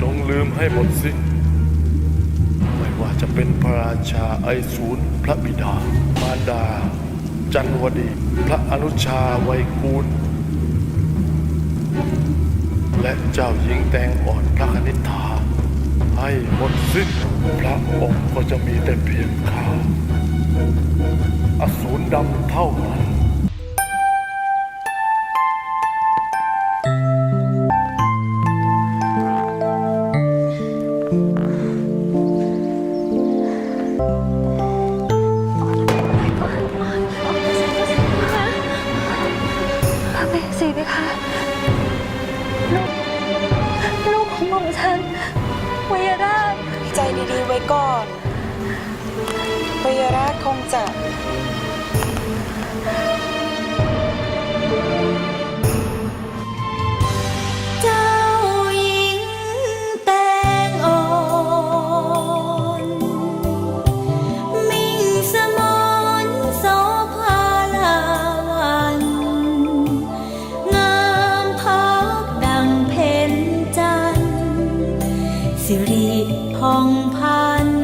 จงลืมให้หมดสิ้นไม่ว่าจะเป็นพระราชาไอศูนย์พระบิดา มารดา จันวดี พระอนุชาไวยกูล และเจ้าหญิงแตงอ่อนพระคณิษฐาให้หมดสิ้นพระองค์ก็จะมีแต่เพียงข้าอสูรดำเท่านั้น พระเมสีไหมคะลูกลูกของหม่อมฉันวยราชใจดีๆไว้ก่อนพยราชคงจะ สิริพองพัน